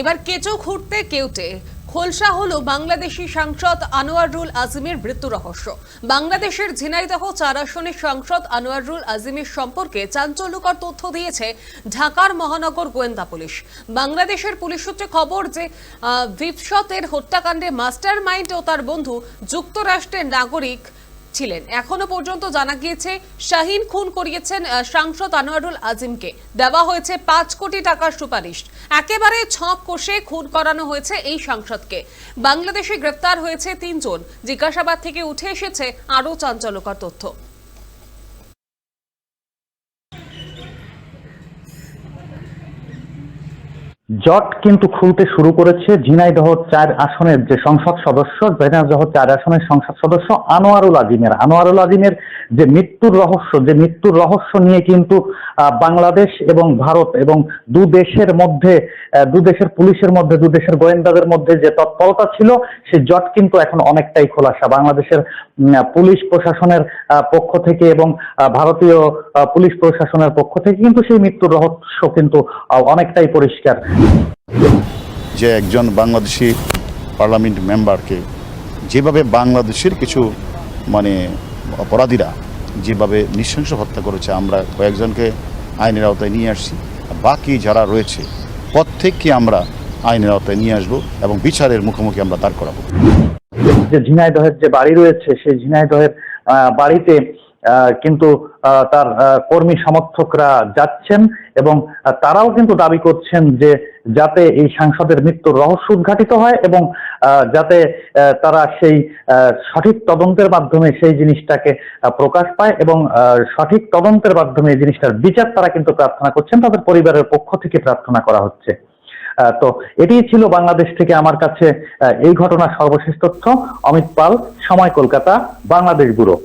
এবার কেঁচো খুঁড়তে কেউটে। খোলসা হলো বাংলাদেশি সাংসদ আনোয়ারুল আজিমের মৃত্যু রহস্য। বাংলাদেশের ঝিনাইদহ চার আসনের সাংসদ আনোয়ারুল আজিমের সম্পর্কে চাঞ্চল্যকর তথ্য দিয়েছে ঢাকার মহানগর গোয়েন্দা পুলিশ। বাংলাদেশের পুলিশ সূত্রে খবর যে ভিপসতের হত্যাকাণ্ডে মাস্টার মাইন্ড ও তার বন্ধু যুক্তরাষ্ট্রের নাগরিক ছিলেন। এখনও পর্যন্ত জানা গিয়েছে শাহিন খুন করিয়েছেন সাংসদ আনোয়ারুল আজিমকে। দেওয়া হয়েছে পাঁচ কোটি টাকার সুপারিশ। একেবারে ছক কষে খুন করানো হয়েছে এই সাংসদকে। বাংলাদেশে গ্রেপ্তার হয়েছে তিনজন। জিজ্ঞাসাবাদ থেকে উঠে এসেছে আরও চাঞ্চল্যকর তথ্য। জট কিন্তু খুলতে শুরু করেছে ঝিনাইদহ চার আসনের যে সংসদ সদস্য, ঝিনাইদহ চার আসনের সংসদ সদস্য আনোয়ারুল আজিমের। আনোয়ারুল আজিমের যে মৃত্যুর রহস্য, যে মৃত্যুর রহস্য নিয়ে কিন্তু বাংলাদেশ এবং ভারত এবং দু দেশের মধ্যে দু দেশের পুলিশের মধ্যে, দু দেশের গোয়েন্দাদের মধ্যে যে তৎপরতা ছিল, সে জট কিন্তু এখন অনেকটাই খোলাসা। বাংলাদেশের পুলিশ প্রশাসনের পক্ষ থেকে এবং ভারতীয় পুলিশ প্রশাসনের পক্ষ থেকে কিন্তু সেই মৃত্যুর রহস্য কিন্তু অনেকটাই পরিষ্কার। যে একজন বাংলাদেশি পার্লামেন্ট মেম্বারকে যেভাবে বাংলাদেশের কিছু মানে অপরাধীরা যেভাবে নৃশংস হত্যা করেছে, আমরা কয়েকজনকে আইনের আওতায় নিয়ে আসছি। বাকি যারা রয়েছে, প্রত্যেককে আমরা আইনের আওতায় নিয়ে আসব এবং বিচারের মুখোমুখি আমরা দাঁড় করাবো। যে ঝিনাইদহের যে বাড়ি রয়েছে, সেই ঝিনাইদহের বাড়িতে কিন্তু তার কর্মী সমর্থকরা যাচ্ছেন এবং তারাও কিন্তু দাবি করছেন যে যাতে এই সাংসদের মৃত্যুর রহস্য উদ্ঘাটিত হয় এবং যাতে তারা সেই সঠিক তদন্তের মাধ্যমে সেই জিনিসটাকে প্রকাশ পায় এবং সঠিক তদন্তের মাধ্যমে এই জিনিসটার বিচার তারা কিন্তু প্রার্থনা করছেন, তাদের পরিবারের পক্ষ থেকে প্রার্থনা করা হচ্ছে। তো এটি ছিল বাংলাদেশ থেকে আমার কাছে এই ঘটনার সর্বশেষ তথ্য। অমিত পাল, সময় কলকাতা, বাংলাদেশ ব্যুরো।